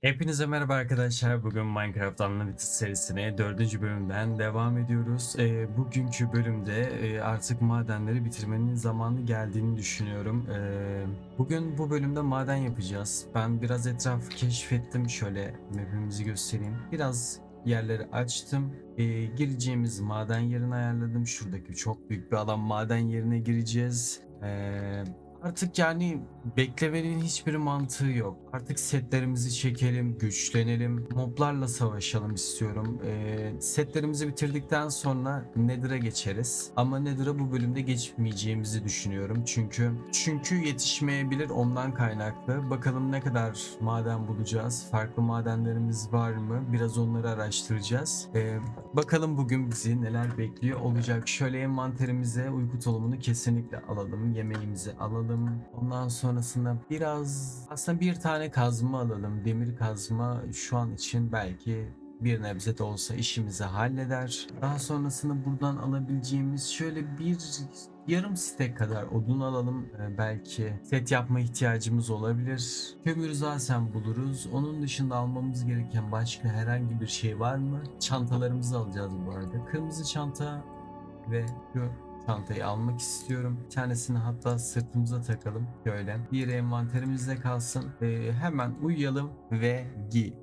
Hepinize merhaba arkadaşlar. Bugün Minecraft Unlimited serisine 4. bölümden devam ediyoruz. Ee, bugünkü bölümde e, artık madenleri bitirmenin zamanı geldiğini düşünüyorum. Ee, bugün bu bölümde maden yapacağız. Ben biraz etrafı keşfettim. Şöyle map'imizi göstereyim. Biraz yerleri açtım. Ee, gireceğimiz maden yerini ayarladım. Şuradaki çok büyük bir alan maden yerine gireceğiz. Ee, Artık yani beklemenin hiçbir mantığı yok. Artık setlerimizi çekelim, güçlenelim, moblarla savaşalım istiyorum. Ee, setlerimizi bitirdikten sonra Nether'a geçeriz. Ama Nether'a bu bölümde geçmeyeceğimizi düşünüyorum. Çünkü çünkü yetişmeyebilir ondan kaynaklı. Bakalım ne kadar maden bulacağız. Farklı madenlerimiz var mı? Biraz onları araştıracağız. Ee, bakalım bugün bizi neler bekliyor olacak. Şöyle envanterimize uyku tulumunu kesinlikle alalım. Yemeğimizi alalım. Ondan sonrasında biraz aslında bir tane kazma alalım. Demir kazma şu an için belki bir nebze de olsa işimizi halleder. Daha sonrasında buradan alabileceğimiz şöyle bir yarım stek kadar odun alalım. Ee, belki set yapma ihtiyacımız olabilir. Kömür zaten buluruz. Onun dışında almamız gereken başka herhangi bir şey var mı? Çantalarımızı alacağız bu arada. Kırmızı çanta ve şu çantayı almak istiyorum. Bir tanesini hatta sırtımıza takalım. Şöyle. Bir envanterimizde kalsın. Ee, hemen uyuyalım ve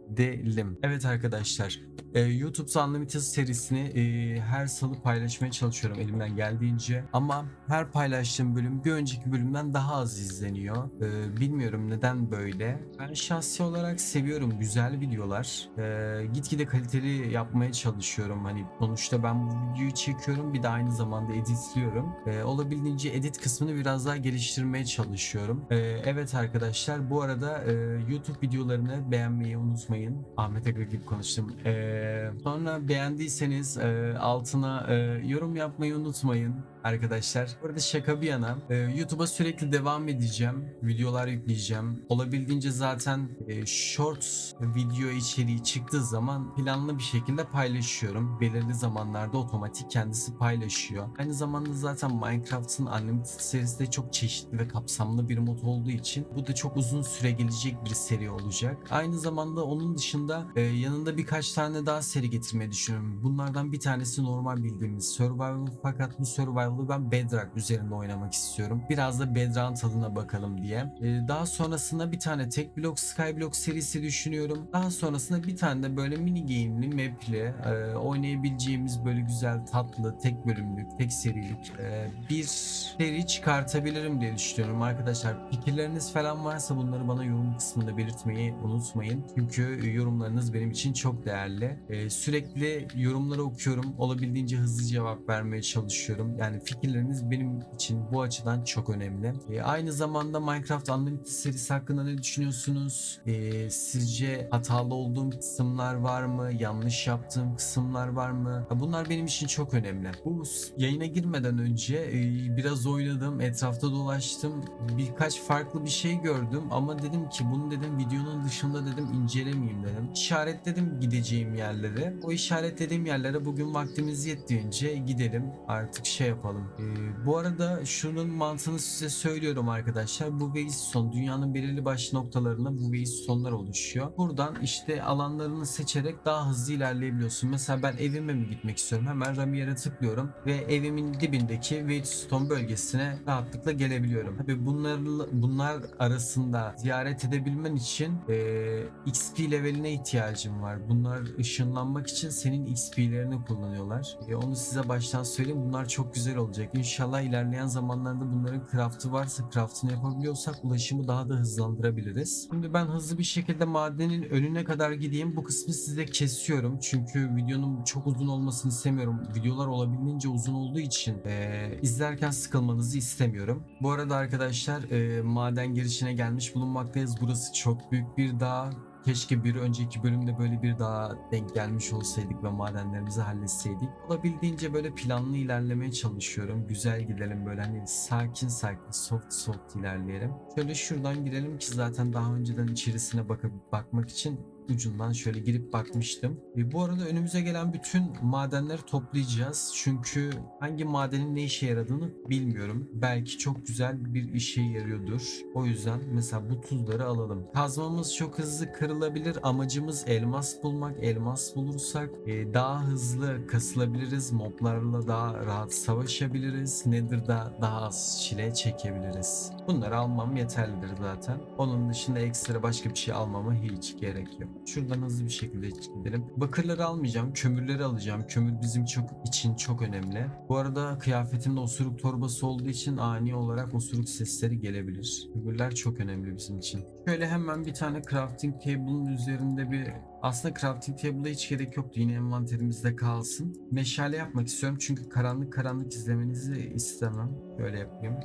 gidelim. Evet arkadaşlar. e, YouTube Unlimited serisini e, her salı paylaşmaya çalışıyorum elimden geldiğince. Ama her paylaştığım bölüm bir önceki bölümden daha az izleniyor. E, bilmiyorum neden böyle. Ben şahsi olarak seviyorum güzel videolar. E, gitgide kaliteli yapmaya çalışıyorum. Hani sonuçta ben bu videoyu çekiyorum bir de aynı zamanda editliyorum. E, olabildiğince edit kısmını biraz daha geliştirmeye çalışıyorum. E, evet arkadaşlar bu arada e, YouTube videolarını beğenmeyi unutmayın. Ahmet Aga gibi konuştum. E, sonra beğendiyseniz e, altına e, yorum yapmayı unutmayın arkadaşlar. Bu arada şaka bir yana e, YouTube'a sürekli devam edeceğim. Videolar yükleyeceğim. Olabildiğince zaten e, short video içeriği çıktığı zaman planlı bir şekilde paylaşıyorum. Belirli zamanlarda otomatik kendisi paylaşıyor. Aynı zamanda zaten Minecraft'ın Unlimited serisi de çok çeşitli ve kapsamlı bir mod olduğu için bu da çok uzun süre gelecek bir seri olacak. Aynı zamanda onun dışında e, yanında birkaç tane daha seri getirmeyi düşünüyorum. Bunlardan bir tanesi normal bildiğimiz Survival fakat bu Survival'ı ben Bedrock üzerinde oynamak istiyorum. Biraz da Bedrock'ın tadına bakalım diye. E, daha sonrasında bir tane tek blok Skyblock serisi düşünüyorum. Daha sonrasında bir tane de böyle mini game'li map'li e, oynayabileceğimiz böyle güzel tatlı tek bölümlük tek serilik e, bir seri çıkartabilirim diye düşünüyorum arkadaşlar. Fikirleriniz falan varsa bunları bana yorum kısmında belirtmeyi unutmayın. Çünkü yorumlarınız benim için çok değerli. E, sürekli yorumları okuyorum. Olabildiğince hızlı cevap vermeye çalışıyorum. Yani fikirleriniz benim için bu açıdan çok önemli. E, aynı zamanda Minecraft Unlimited serisi hakkında ne düşünüyorsunuz? E, sizce hatalı olduğum kısımlar var mı? Yanlış yaptığım kısımlar var mı? Ha, Bunlar benim için çok önemli. Bu yayına girmeden önce e, biraz oynadım, etrafta dolaştım. Birkaç farklı bir şey gördüm ama dedim ki bunu dedim videonun dışında dedim incelemeyeyim dedim. İşaretledim gideceğim yerleri. O işaretlediğim yerlere bugün vaktimiz yettiğince gidelim. Artık şey yapalım. Ee, bu arada şunun mantığını size söylüyorum arkadaşlar. Bu Waystone dünyanın belirli başlı noktalarında bu Waystone'lar oluşuyor. Buradan işte alanlarını seçerek daha hızlı ilerleyebiliyorsun. Mesela ben evime mi gitmek istiyorum? Hemen Ramier'e tıklıyorum ve evimin dibindeki Waystone bölgesine rahatlıkla gelebiliyorum. Tabii bunlar, bunlar arasında ziyaret edebilmen için e, XP leveline ihtiyacım var. Bunlar ışınlanmak için senin XP'lerini kullanıyorlar. E, onu size baştan söyleyeyim. Bunlar çok güzel olacak. İnşallah ilerleyen zamanlarda bunların craft'ı varsa craft'ını yapabiliyorsak ulaşımı daha da hızlandırabiliriz. Şimdi ben hızlı bir şekilde madenin önüne kadar gideyim. Bu kısmı size kesiyorum. Çünkü videonun çok uzun olmasını istemiyorum. Videolar olabildiğince uzun olduğu için e, izlerken sıkılmanızı istemiyorum. Bu arada arkadaşlar e, maden girişine gelmiş bulunmaktayız. Burası çok büyük bir dağ. Keşke bir önceki bölümde böyle bir daha denk gelmiş olsaydık ve madenlerimizi halletseydik. Olabildiğince böyle planlı ilerlemeye çalışıyorum. Güzel gidelim böyle hani sakin sakin soft soft ilerleyelim. Şöyle şuradan girelim ki zaten daha önceden içerisine bakıp bakmak için ucundan şöyle girip bakmıştım. E, bu arada önümüze gelen bütün madenleri toplayacağız. Çünkü hangi madenin ne işe yaradığını bilmiyorum. Belki çok güzel bir işe yarıyordur. O yüzden mesela bu tuzları alalım. Kazmamız çok hızlı kırılabilir. Amacımız elmas bulmak. Elmas bulursak e, daha hızlı kasılabiliriz. Moblarla daha rahat savaşabiliriz. Nether'da daha az çile çekebiliriz. Bunları almam yeterlidir zaten. Onun dışında ekstra başka bir şey almama hiç gerek yok. Şuradan hızlı bir şekilde gidelim. Bakırları almayacağım. Kömürleri alacağım. Kömür bizim çok için çok önemli. Bu arada kıyafetimde osuruk torbası olduğu için ani olarak osuruk sesleri gelebilir. Kömürler çok önemli bizim için. Şöyle hemen bir tane crafting table'ın üzerinde bir aslında crafting table'a hiç gerek yoktu. Yine envanterimizde kalsın. Meşale yapmak istiyorum çünkü karanlık karanlık izlemenizi istemem. Böyle yapayım.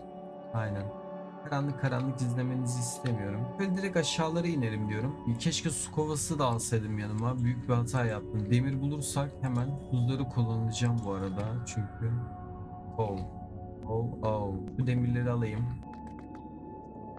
Aynen. Karanlık karanlık izlemenizi istemiyorum. Böyle direkt aşağılara inelim diyorum. Keşke su kovası da alsaydım yanıma. Büyük bir hata yaptım. Demir bulursak hemen buzları kullanacağım bu arada. Çünkü... Oh. Oh oh. Bu demirleri alayım.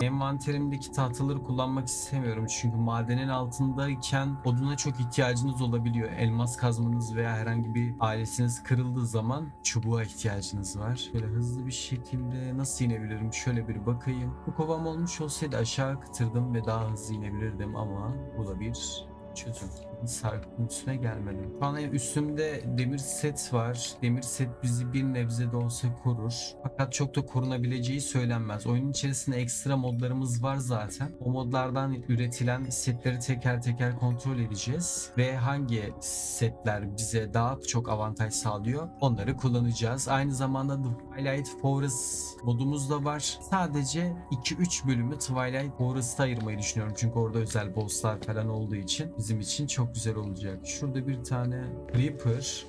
Envanterimdeki tahtaları kullanmak istemiyorum çünkü madenin altındayken oduna çok ihtiyacınız olabiliyor. Elmas kazmanız veya herhangi bir ailesiniz kırıldığı zaman çubuğa ihtiyacınız var. Böyle hızlı bir şekilde nasıl inebilirim şöyle bir bakayım. Bu kovam olmuş olsaydı aşağı kıtırdım ve daha hızlı inebilirdim ama bu da bir çözüm. Sarkıntı üstüne gelmedim. An üstümde demir set var. Demir set bizi bir nebze de olsa korur. Fakat çok da korunabileceği söylenmez. Oyunun içerisinde ekstra modlarımız var zaten. O modlardan üretilen setleri teker teker kontrol edeceğiz. Ve hangi setler bize daha çok avantaj sağlıyor onları kullanacağız. Aynı zamanda Twilight Forest modumuz da var. Sadece 2-3 bölümü Twilight Forest'a ayırmayı düşünüyorum. Çünkü orada özel bosslar falan olduğu için bizim için çok güzel olacak. Şurada bir tane Reaper.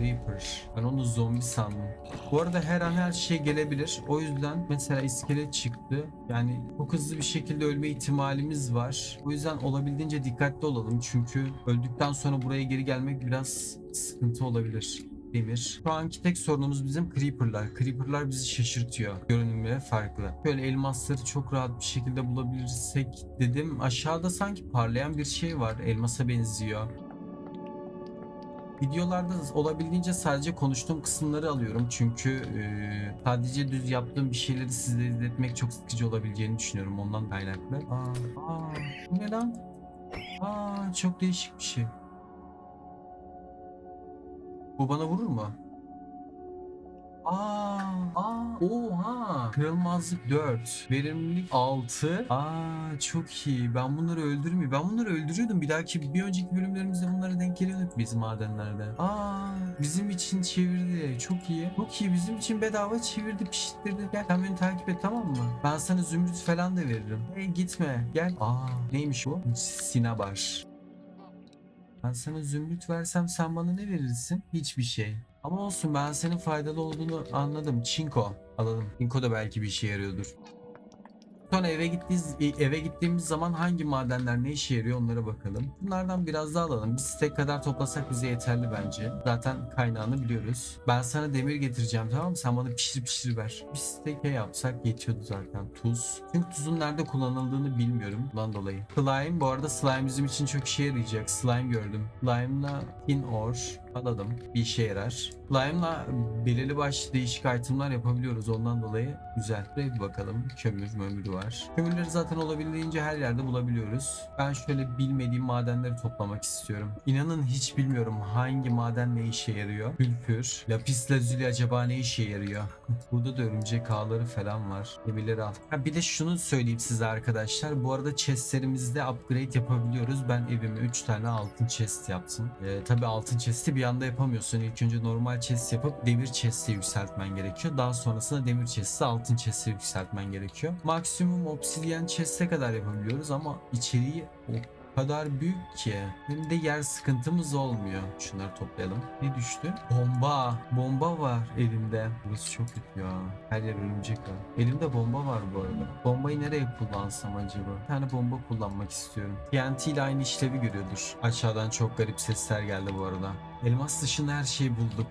Reaper. Ben onu zombi sandım. Bu arada her an her şey gelebilir. O yüzden mesela iskelet çıktı. Yani çok hızlı bir şekilde ölme ihtimalimiz var. O yüzden olabildiğince dikkatli olalım. Çünkü öldükten sonra buraya geri gelmek biraz sıkıntı olabilir. Demir. Şu anki tek sorunumuz bizim Creeper'lar. Creeper'lar bizi şaşırtıyor. Görünümleri farklı. Böyle elmasları çok rahat bir şekilde bulabilirsek dedim. Aşağıda sanki parlayan bir şey var. Elmasa benziyor. Videolarda olabildiğince sadece konuştuğum kısımları alıyorum çünkü e, sadece düz yaptığım bir şeyleri size izletmek çok sıkıcı olabileceğini düşünüyorum ondan kaynaklı. Aa, aa, bu ne lan? Aa, çok değişik bir şey. Bu bana vurur mu? Aa, aa, oha. Kırılmazlık 4, verimlilik 6. Aa, çok iyi. Ben bunları öldürmüyor. Ben bunları öldürüyordum. Bir dahaki bir önceki bölümlerimizde bunlara denk geliyorduk biz madenlerde. Aa, bizim için çevirdi. Çok iyi. Çok iyi. Bizim için bedava çevirdi, pişirdi. Gel sen beni takip et tamam mı? Ben sana zümrüt falan da veririm. Hey gitme. Gel. Aa, neymiş bu? Sinabar. Ben sana zümrüt versem sen bana ne verirsin? Hiçbir şey. Ama olsun ben senin faydalı olduğunu anladım. Çinko alalım. Çinko da belki bir işe yarıyordur. Sonra eve gittiğimiz eve gittiğimiz zaman hangi madenler ne işe yarıyor onlara bakalım. Bunlardan biraz daha alalım. Bir stek kadar toplasak bize yeterli bence. Zaten kaynağını biliyoruz. Ben sana demir getireceğim tamam mı? Sen bana pişir pişir ver. Bir stek yapsak yetiyordu zaten. Tuz. Çünkü tuzun nerede kullanıldığını bilmiyorum. Bundan dolayı. Slime bu arada slime bizim için çok işe yarayacak. Slime gördüm. Slime'la tin ore alalım. Bir işe yarar. Slime'la belirli başlı değişik itemlar yapabiliyoruz. Ondan dolayı güzel. Buraya bir bakalım. Kömür mömürü var. Kömürleri zaten olabildiğince her yerde bulabiliyoruz. Ben şöyle bilmediğim madenleri toplamak istiyorum. İnanın hiç bilmiyorum hangi maden ne işe yarıyor. Sülfür, lapis lazuli acaba ne işe yarıyor? Burada da örümcek ağları falan var. Demirleri al. Ha, bir de şunu söyleyeyim size arkadaşlar. Bu arada chestlerimizde upgrade yapabiliyoruz. Ben evime 3 tane altın chest yaptım. Ee, tabii altın chest'i bir anda yapamıyorsun. İlk önce normal chest yapıp demir chest'e yükseltmen gerekiyor. Daha sonrasında demir chest'i altın chest'e yükseltmen gerekiyor. Maksimum obsidian chest'e kadar yapabiliyoruz ama içeriği kadar büyük ki hem de yer sıkıntımız olmuyor. Şunları toplayalım. Ne düştü? Bomba. Bomba var elimde. Burası çok kötü ya. Her yer örümcek var. Elimde bomba var bu arada. Bombayı nereye kullansam acaba? Bir tane bomba kullanmak istiyorum. TNT ile aynı işlevi görüyordur. Aşağıdan çok garip sesler geldi bu arada. Elmas dışında her şeyi bulduk.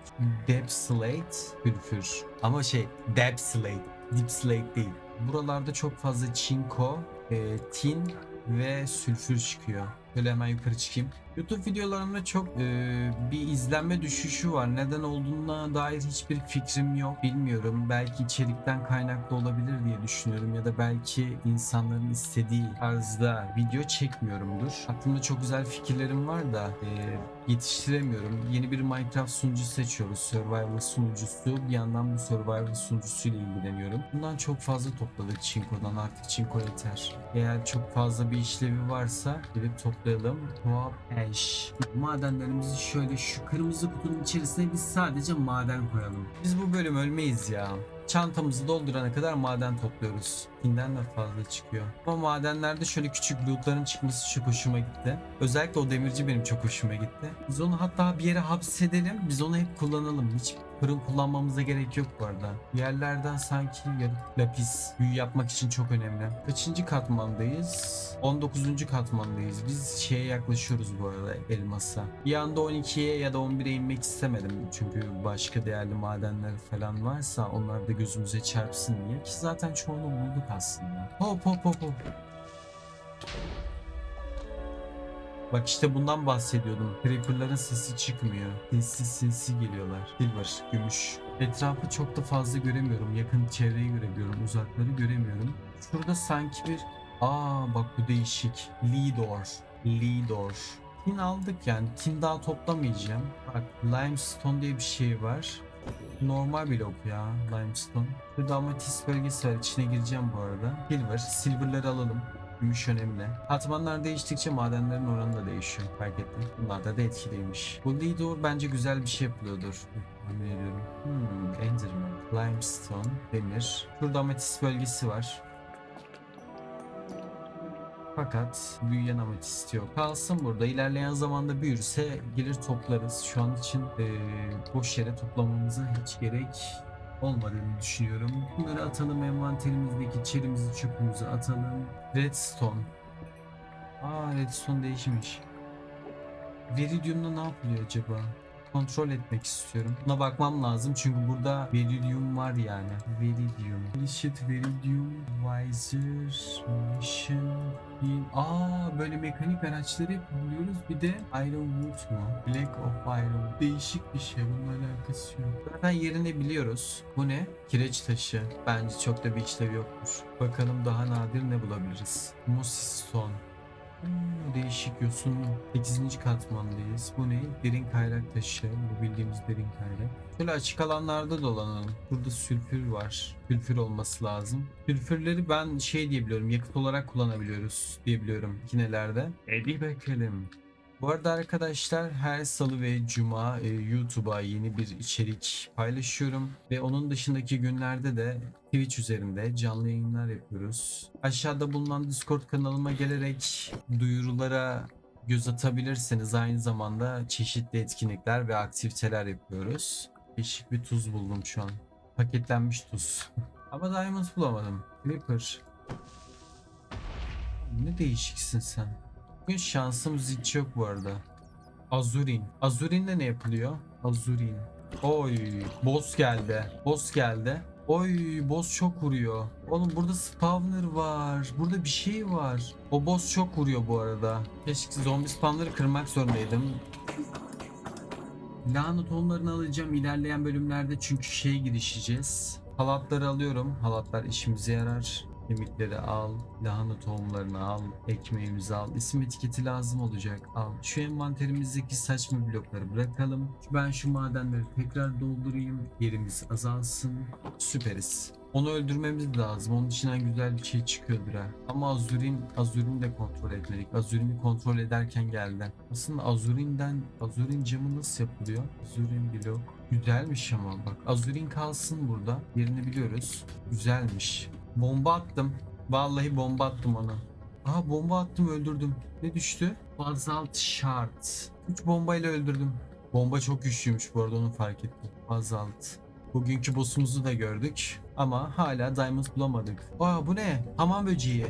Depth Slate, Sülfür. Ama şey, Depth Slate. Deep Slate değil. Buralarda çok fazla çinko, e, tin ve sülfür çıkıyor. Böyle hemen yukarı çıkayım. YouTube videolarımda çok e, bir izlenme düşüşü var. Neden olduğuna dair hiçbir fikrim yok. Bilmiyorum. Belki içerikten kaynaklı olabilir diye düşünüyorum. Ya da belki insanların istediği tarzda video çekmiyorumdur. Aklımda çok güzel fikirlerim var da e, yetiştiremiyorum. Yeni bir Minecraft sunucusu seçiyoruz. Survival sunucusu. Bir yandan bu Survival sunucusuyla ilgileniyorum. Bundan çok fazla topladık Çinko'dan. Artık Çinko yeter. Eğer çok fazla bir işlevi varsa gidip toplayalım. Tuhaf eş. Madenlerimizi şöyle şu kırmızı kutunun içerisine biz sadece maden koyalım. Biz bu bölüm ölmeyiz ya. Çantamızı doldurana kadar maden topluyoruz. Binden de fazla çıkıyor. Ama madenlerde şöyle küçük lootların çıkması çok hoşuma gitti. Özellikle o demirci benim çok hoşuma gitti. Biz onu hatta bir yere hapsedelim. Biz onu hep kullanalım. Hiç fırın kullanmamıza gerek yok bu arada. Yerlerden sanki lapis büyü yapmak için çok önemli. Kaçıncı katmandayız? 19. katmandayız. Biz şeye yaklaşıyoruz bu arada elmasa. Bir anda 12'ye ya da 11'e inmek istemedim. Çünkü başka değerli madenler falan varsa onlar da gözümüze çarpsın diye. Ki zaten çoğunu bulduk aslında. Hop hop hop hop. Bak işte bundan bahsediyordum. Creeper'ların sesi çıkmıyor. Sinsi sinsi geliyorlar. Silver, gümüş. Etrafı çok da fazla göremiyorum. Yakın çevreyi görebiliyorum. Uzakları göremiyorum. Şurada sanki bir... Aa bak bu değişik. Lidor. Lidor. Tin aldık yani. Tin daha toplamayacağım. Bak limestone diye bir şey var. Normal blok ya limestone. Burada amatist bölgesi var. İçine gireceğim bu arada. Silver. Silver'ları alalım. Gümüş önemli. Katmanlar değiştikçe madenlerin oranı da değişiyor. Fark ettim. Bunlar da, da etkiliymiş. Bu Lidor bence güzel bir şey yapılıyordur. Tahmin ediyorum. Hmm, Enderman. Limestone. Demir. Burada ametist bölgesi var. Fakat büyüyen ametist yok. Kalsın burada. İlerleyen zamanda büyürse gelir toplarız. Şu an için eee, boş yere toplamamıza hiç gerek olmadığını düşünüyorum. Bunları atalım envanterimizdeki çelimizi çöpümüzü atalım. Redstone. Aa redstone değişmiş. Viridium'da ne yapılıyor acaba? Kontrol etmek istiyorum. Buna bakmam lazım çünkü burada Viridium var yani. Viridium. Illicit Viridium. Visor. Mission. Pin. Aa böyle mekanik araçları buluyoruz. Bir de Ironwood mu? Black of Iron. Değişik bir şey. Bununla alakası yok. Zaten yerini biliyoruz. Bu ne? Kireç taşı. Bence çok da bir işlevi yokmuş. Bakalım daha nadir ne bulabiliriz? Hmm, değişik yosunlu. 8. katmandayız. Bu ne? Derin kayrak taşı. Bu bildiğimiz derin kayrak. Şöyle açık alanlarda dolanalım. Burada sülfür var. Sülfür olması lazım. Sülfürleri ben şey diyebiliyorum. Yakıt olarak kullanabiliyoruz diyebiliyorum kinelerde. Hadi bakalım. Bu arada arkadaşlar her salı ve cuma e, YouTube'a yeni bir içerik paylaşıyorum ve onun dışındaki günlerde de Twitch üzerinde canlı yayınlar yapıyoruz. Aşağıda bulunan Discord kanalıma gelerek duyurulara göz atabilirsiniz. Aynı zamanda çeşitli etkinlikler ve aktiviteler yapıyoruz. Değişik bir tuz buldum şu an. Paketlenmiş tuz. Ama diamond bulamadım. Creeper. Ne değişiksin sen. Bugün şansımız hiç yok bu arada. Azurin. Azurin'le ne yapılıyor? Azurin. Oy, boss geldi. Boss geldi. Oy, boss çok vuruyor. Oğlum burada spawner var. Burada bir şey var. O boss çok vuruyor bu arada. Keşke zombi spawner'ı kırmak zorundaydım. Lahana tohumlarını alacağım ilerleyen bölümlerde çünkü şeye girişeceğiz. Halatları alıyorum. Halatlar işimize yarar. Kemikleri al, lahana tohumlarını al, ekmeğimizi al. İsim etiketi lazım olacak. Al. Şu envanterimizdeki saçma blokları bırakalım. Ben şu madenleri tekrar doldurayım. Yerimiz azalsın. Süperiz. Onu öldürmemiz lazım. Onun içinden güzel bir şey çıkıyordur ha. Ama Azurin, Azurin de kontrol etmedik. Azurin'i kontrol ederken geldi. Aslında Azurin'den, Azurin camı nasıl yapılıyor? Azurin blok. Güzelmiş ama bak. Azurin kalsın burada. Yerini biliyoruz. Güzelmiş. Bomba attım. Vallahi bomba attım ona. Aha bomba attım öldürdüm. Ne düştü? Bazalt shard. 3 bombayla öldürdüm. Bomba çok güçlüymüş bu arada onu fark ettim. Bazalt. Bugünkü boss'umuzu da gördük. Ama hala diamond bulamadık. Aa bu ne? Hamam böceği.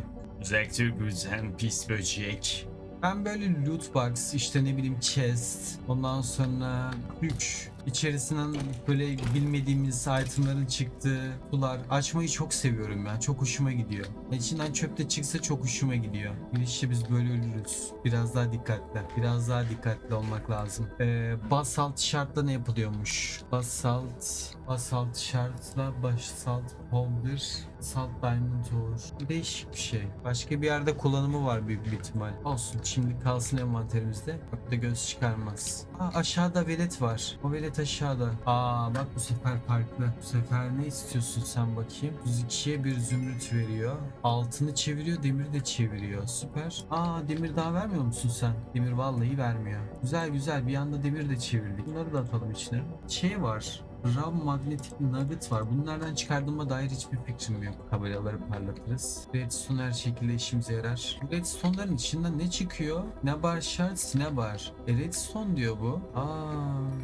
Dur güzel pis böcek. Ben böyle loot box işte ne bileyim chest ondan sonra güç İçerisinden böyle bilmediğimiz itemların çıktığı kutular açmayı çok seviyorum ya. Çok hoşuma gidiyor. İçinden çöp de çıksa çok hoşuma gidiyor. Girişte biz böyle ölürüz. Biraz daha dikkatli. Biraz daha dikkatli olmak lazım. Ee, basalt şartla ne yapılıyormuş? Basalt basalt şartla basalt powder salt diamond olur. Değişik bir şey. Başka bir yerde kullanımı var büyük bir ihtimal. Olsun şimdi kalsın envanterimizde. Bak da göz çıkarmaz. Aa, aşağıda velet var. O velet aşağıda. Aa bak bu sefer farklı. Bu sefer ne istiyorsun sen bakayım? 32'ye bir zümrüt veriyor. Altını çeviriyor, demir de çeviriyor. Süper. Aa demir daha vermiyor musun sen? Demir vallahi vermiyor. Güzel güzel bir anda demir de çevirdik. Bunları da atalım içine. Şey var. Raw magnetic nugget var. Bunlardan çıkardığıma dair hiçbir fikrim yok. Tabelaları parlatırız. Redstone her şekilde işimize yarar. Redstone'ların içinden ne çıkıyor? Nebar shard, Cinnabar. E Redstone diyor bu. Aa,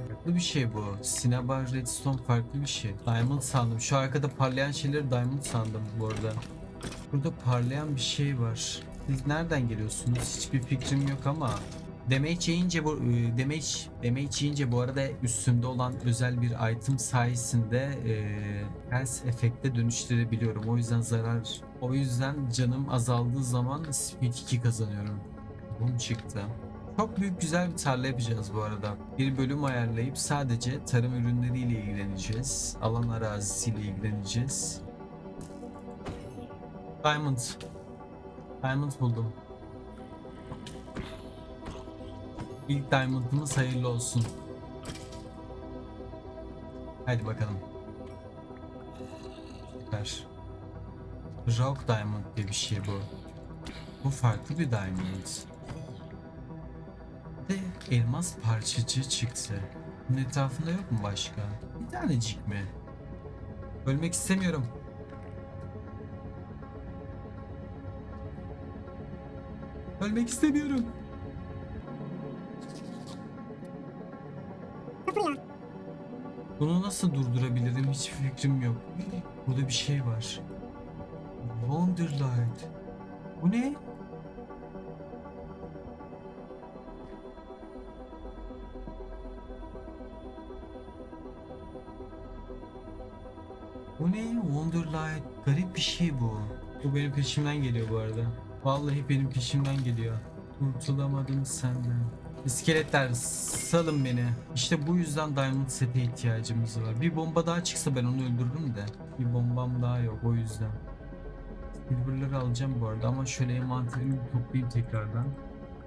farklı bir şey bu. Cinnabar, Redstone farklı bir şey. Diamond sandım. Şu arkada parlayan şeyleri Diamond sandım bu arada. Burada parlayan bir şey var. Siz nereden geliyorsunuz? Hiçbir fikrim yok ama Damage yiyince bu e, damage damage yiyince bu arada üstünde olan özel bir item sayesinde e, efekte dönüştürebiliyorum. O yüzden zarar o yüzden canım azaldığı zaman speed 2 kazanıyorum. Bum çıktı. Çok büyük güzel bir tarla yapacağız bu arada. Bir bölüm ayarlayıp sadece tarım ürünleriyle ilgileneceğiz. Alan arazisiyle ilgileneceğiz. Diamond. Diamond buldum. İlk diamond'ımız hayırlı olsun. Hadi bakalım. Süper. Rock diamond diye bir şey bu. Bu farklı bir diamond. Ve elmas parçacığı çıktı. Bunun etrafında yok mu başka? Bir tanecik mi? Ölmek istemiyorum. Ölmek istemiyorum. Bunu nasıl durdurabilirim hiçbir fikrim yok. Burada bir şey var. Wonderlight. Bu ne? Bu ne? Wonderlight. Garip bir şey bu. Bu benim peşimden geliyor bu arada. Vallahi benim peşimden geliyor. Kurtulamadım senden. İskeletler salın beni. İşte bu yüzden Diamond Set'e ihtiyacımız var. Bir bomba daha çıksa ben onu öldürürüm de. Bir bombam daha yok o yüzden. Silver'ları alacağım bu arada ama şöyle envanterimi toplayayım tekrardan.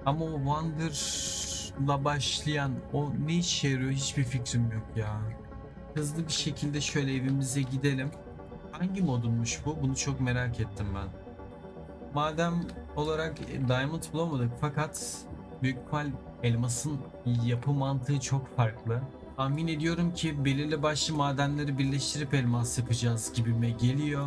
Ama o Wonder'la başlayan o ne işe yarıyor hiçbir fikrim yok ya. Hızlı bir şekilde şöyle evimize gidelim. Hangi modunmuş bu? Bunu çok merak ettim ben. Madem olarak Diamond bulamadık fakat büyük ihtimal elmasın yapı mantığı çok farklı. Tahmin ediyorum ki belirli başlı madenleri birleştirip elmas yapacağız gibime geliyor.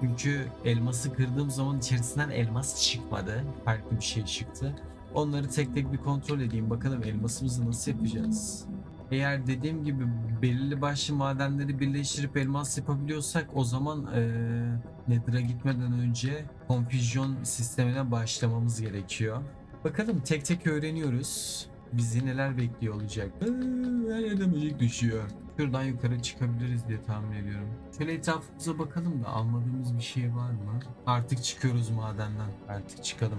Çünkü elması kırdığım zaman içerisinden elmas çıkmadı. Farklı bir şey çıktı. Onları tek tek bir kontrol edeyim. Bakalım elmasımızı nasıl yapacağız. Eğer dediğim gibi belirli başlı madenleri birleştirip elmas yapabiliyorsak o zaman eee Nether'a gitmeden önce konfüzyon sistemine başlamamız gerekiyor. Bakalım tek tek öğreniyoruz. Bizi neler bekliyor olacak. Aa, Her yerden böcek düşüyor. Şuradan yukarı çıkabiliriz diye tahmin ediyorum. Şöyle etrafımıza bakalım da almadığımız bir şey var mı? Artık çıkıyoruz madenden. Artık çıkalım.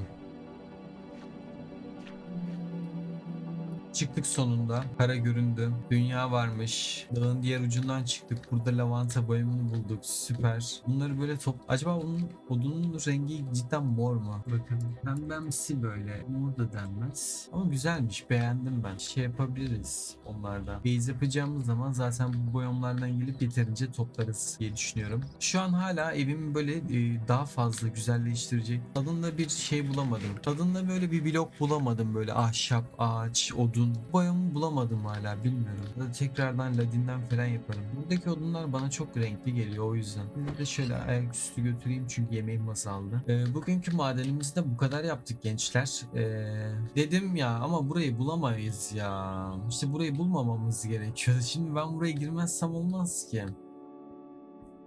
Çıktık sonunda. Kara göründü. Dünya varmış. Dağın diğer ucundan çıktık. Burada lavanta bayımını bulduk. Süper. Bunları böyle top... Acaba onun odunun rengi cidden mor mu? Bakalım. Pembemsi böyle. Mor da denmez. Ama güzelmiş. Beğendim ben. Şey yapabiliriz onlardan. Base yapacağımız zaman zaten bu boyamlardan gelip yeterince toplarız diye düşünüyorum. Şu an hala evimi böyle e, daha fazla güzelleştirecek. Tadında bir şey bulamadım. Tadında böyle bir blok bulamadım. Böyle ahşap, ağaç, odun. Boyamı bulamadım hala bilmiyorum. Ya da tekrardan ladinden falan yaparım. Buradaki odunlar bana çok renkli geliyor o yüzden. Bir de şöyle ayaküstü götüreyim çünkü yemeğim azaldı. Ee, bugünkü madenimizde bu kadar yaptık gençler. Ee, dedim ya ama burayı bulamayız ya. İşte burayı bulmamamız gerekiyor. Şimdi ben buraya girmezsem olmaz ki.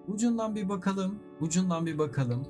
Ucundan bir bakalım. Ucundan bir bakalım.